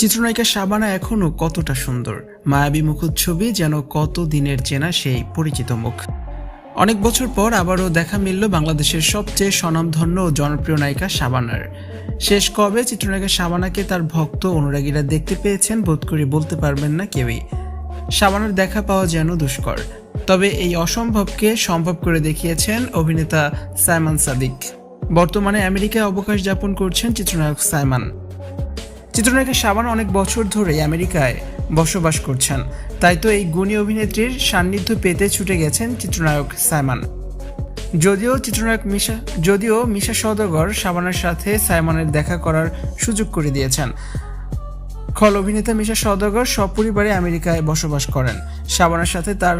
চিত্রনায়িকা শাবানা এখনও কতটা সুন্দর। মায়াবী মুখচ্ছবি যেন কত দিনের চেনা সেই পরিচিত মুখ। অনেক বছর পর আবারও দেখা মিলল বাংলাদেশের সবচেয়ে স্বনামধন্য ও জনপ্রিয় নায়িকা শাবানার। শেষ কবে চিত্রনায়িকা শাবানাকে তার ভক্ত অনুরাগীরা দেখতে পেয়েছেন বোধ করে বলতে পারবেন না কেউই। শাবানার দেখা পাওয়া যেন দুষ্কর। তবে এই অসম্ভবকে সম্ভব করে দেখিয়েছেন অভিনেতা সাইমান সাদিক। বর্তমানে আমেরিকায় অবকাশ যাপন করছেন চিত্রনায়ক সাইমান। চিত্রনায়িকা শাবানা অনেক বছর ধরে আমেরিকায় বসবাস করছেন। তাই তো এই গুণী অভিনেত্রীর সান্নিধ্য পেতে ছুটে গেছেন চিত্রনায়ক সাইমান। যদিও চিত্রনায়ক মিশা যদিও মিশা সওদাগর শাবানার সাথে সাইমনের দেখা করার সুযোগ করে দিয়েছেন। খল অভিনেতা মিশা সওদাগর সপরিবারে আমেরিকায় বসবাস করেন। শাবানার সাথে তার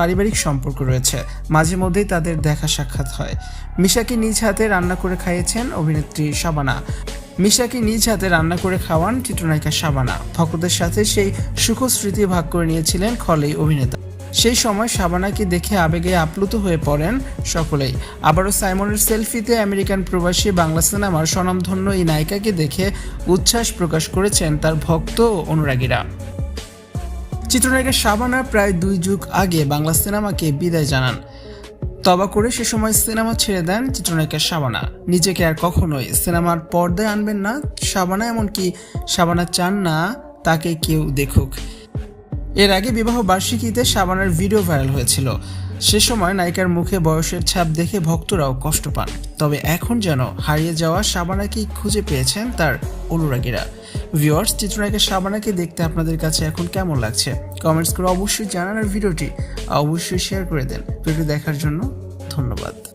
পারিবারিক সম্পর্ক রয়েছে। মাঝে মধ্যেই তাদের দেখা সাক্ষাৎ হয়। মিশাকে নিজ হাতে রান্না করে খাইয়েছেন অভিনেত্রী শাবানা। মিশাকে নিজ হাতে রান্না করে খাওয়ান চিত্রনায়িকা শাবানা। ভক্তদের সাথে সেই সুখ স্মৃতি ভাগ করে নিয়েছিলেন খলেই অভিনেতা। সেই সময় শাবানাকে দেখে আবেগে আপ্লুত হয়ে পড়েন সকলেই। আবারও সাইমনের সেলফিতে আমেরিকান প্রবাসী বাংলা সিনেমার স্বনামধন্য এই নায়িকাকে দেখে উচ্ছ্বাস প্রকাশ করেছেন তার ভক্ত ও অনুরাগীরা। চিত্রনায়িকা শাবানা প্রায় দুই যুগ আগে বাংলা সিনেমাকে বিদায় জানান। তবা করে সে সময় সিনেমা ছেড়ে দেন চিত্রনায়িকা শাবানা। নিজেকে আর কখনোই সিনেমার পর্দায় আনবেন না। শাবানা এমনকি শাবানা চান না তাকে কেউ দেখুক। এর আগে বিবাহ বার্ষিকীতে শাবানার ভিডিও ভাইরাল হয়েছিল। সে সময় নায়িকার মুখে বয়সের ছাপ দেখে ভক্তরাও কষ্ট পান। তবে এখন যেন হারিয়ে যাওয়া শাবানাকেই খুঁজে পেয়েছেন তার অনুরাগীরা। ভিউয়ার্স, চিত্রনায়িকা শাবানাকে দেখতে আপনাদের কাছে এখন কেমন লাগছে? কমেন্টস করে অবশ্যই জানান আর ভিডিওটি অবশ্যই শেয়ার করে দেন। ভিডিও দেখার জন্য ধন্যবাদ।